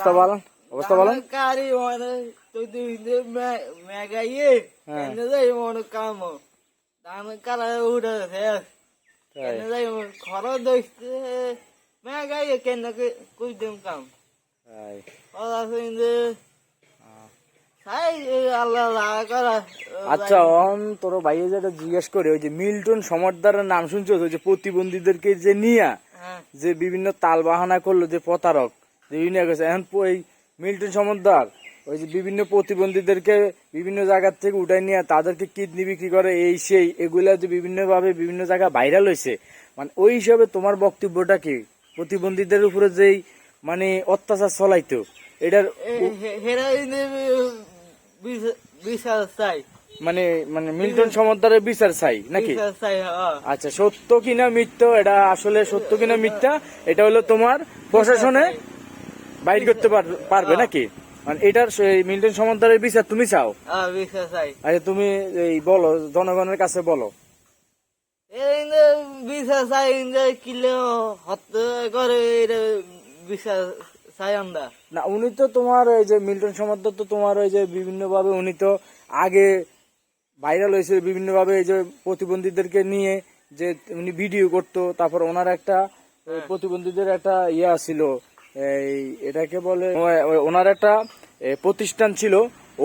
অবস্থা বলেন অবস্থা বলেন কারি মানে তুই হ্যাঁ। এনে যাই মনে কাম। দান কারা উড়ে এনে যাই খরচ দইতে মেগাইয়ে কেন কুই দিম কাম? করা আচ্ছা অন তোর ভাইয়ে যেটা জিজ্ঞেস করে ওই যে মিল্টন সমর্দারের নাম শুনছো ওই যে প্রতিবন্ধীদেরকে যে নিয়া হ্যাঁ। যে বিভিন্ন তাল বাহানা করল যে প্রতারক যে গেছে। এখন এই মিল্টন সমর্দার ওই যে বিভিন্ন প্রতিবন্ধীদেরকে বিভিন্ন জায়গা থেকে উঠাই নিয়ে তাদেরকে কিডনি বিক্রি করে এই সেই এগুলা যে বিভিন্নভাবে বিভিন্ন জায়গায় ভাইরাল হয়েছে। মানে ওই হিসাবে তোমার বক্তব্যটা কি? প্রতিবন্ধীদের উপরে যেই মানে অত্যাচার চলাইতো এটার বিশাল চাই। মানে মানে মিল্টন সমর্দারের বিচার চাই নাকি? আচ্ছা সত্য কিনা মিথ্য এটা আসলে সত্য কিনা মিথ্যা এটা হলো তোমার প্রশাসনে বাইর করতে পার- পারবে নাকি? মানে এটার মিল্টন সমন্তারের বিচার তুমি চাও? হ্যাঁ আচ্ছা তুমি এই বলো জনগণের কাছে বলো। বিশাল চাই কিলে হতে করে এটা চাই আমরা। না উনি তো তোমার এই যে মিল্টন সমদ্দর তো তোমার ওই যে বিভিন্ন ভাবে উনি তো আগে ভাইরাল হয়েছে বিভিন্ন ভাবে এই যে প্রতিবন্ধীদেরকে নিয়ে যে উনি ভিডিও করতো তারপর ওনার একটা প্রতিবন্ধীদের একটা ইয়া ছিল এই এটাকে বলে ওনার একটা প্রতিষ্ঠান ছিল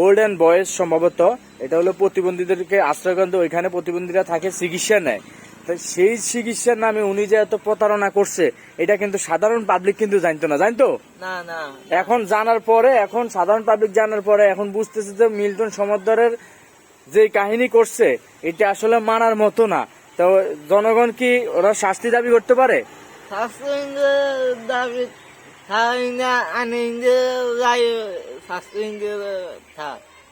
ওল্ড অ্যান্ড বয়েজ সম্ভবত। এটা হলো প্রতিবন্ধীদেরকে আশ্রয় কেন্দ্র ওইখানে প্রতিবন্ধীরা থাকে চিকিৎসা নেয়। সেই চিকিৎসার নামে উনি যে এত প্রতারণা করছে এটা কিন্তু সাধারণ পাবলিক কিন্তু জানতো না জানতো? না না। এখন জানার পরে এখন সাধারণ পাবলিক জানার পরে এখন বুঝতেছে যে মিল্টন সমদ্দারের যে কাহিনী করছে এটা আসলে মানার মতো না। তো জনগণ কি ওরা শাস্তি দাবি করতে পারে? ইন্দে দাবি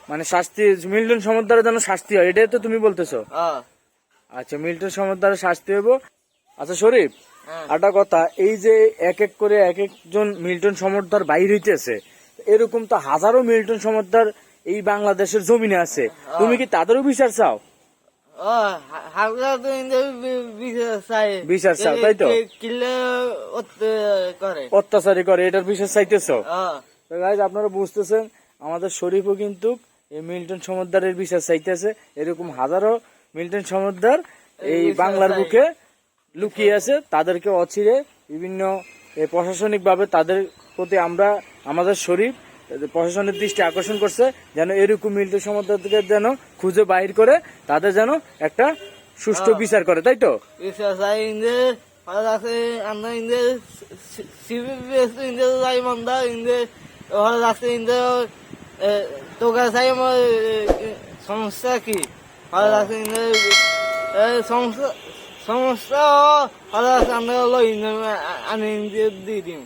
মানে শাস্তি মিল্টন সমদ্দারের জন্য শাস্তি হয় এটাই তো তুমি বলতেছো? আচ্ছা মিল্টন সমদ্দারের শাস্তি হইব। আচ্ছা শরীফ হ্যাঁ। একটা কথা এই যে এক এক করে এক একজন মিল্টন সমর্দার বাইর হইতেছে এরকম তো হাজারো মিল্টন সমর্দার এই বাংলাদেশের জমিনে আছে। তুমি কি তাদেরও বিচার চাও? বিচার চাও, তাই তো? অত্যাচারী করে এটার বিচার চাইতেছ? আপনারা বুঝতেছেন আমাদের শরীফও কিন্তু এই মিল্টন সমুদ্রের বিচার চাইতেছে। এরকম হাজারো মিল্টন সমুদ্র এই বাংলার বুকে লুকিয়ে আছে। তাদেরকে অচিরে বিভিন্ন প্রশাসনিক ভাবে তাদের প্রতি আমরা আমাদের শরীফ প্রশাসনের দৃষ্টি আকর্ষণ করছে যেন এরকম মিল্টন সমুদ্রকে যেন খুঁজে বাহির করে তাদের যেন একটা সুষ্ঠু বিচার করে তাই তো? সমস্যা কি? সমস্যা সমস্যা আনি দিয়ে দিম।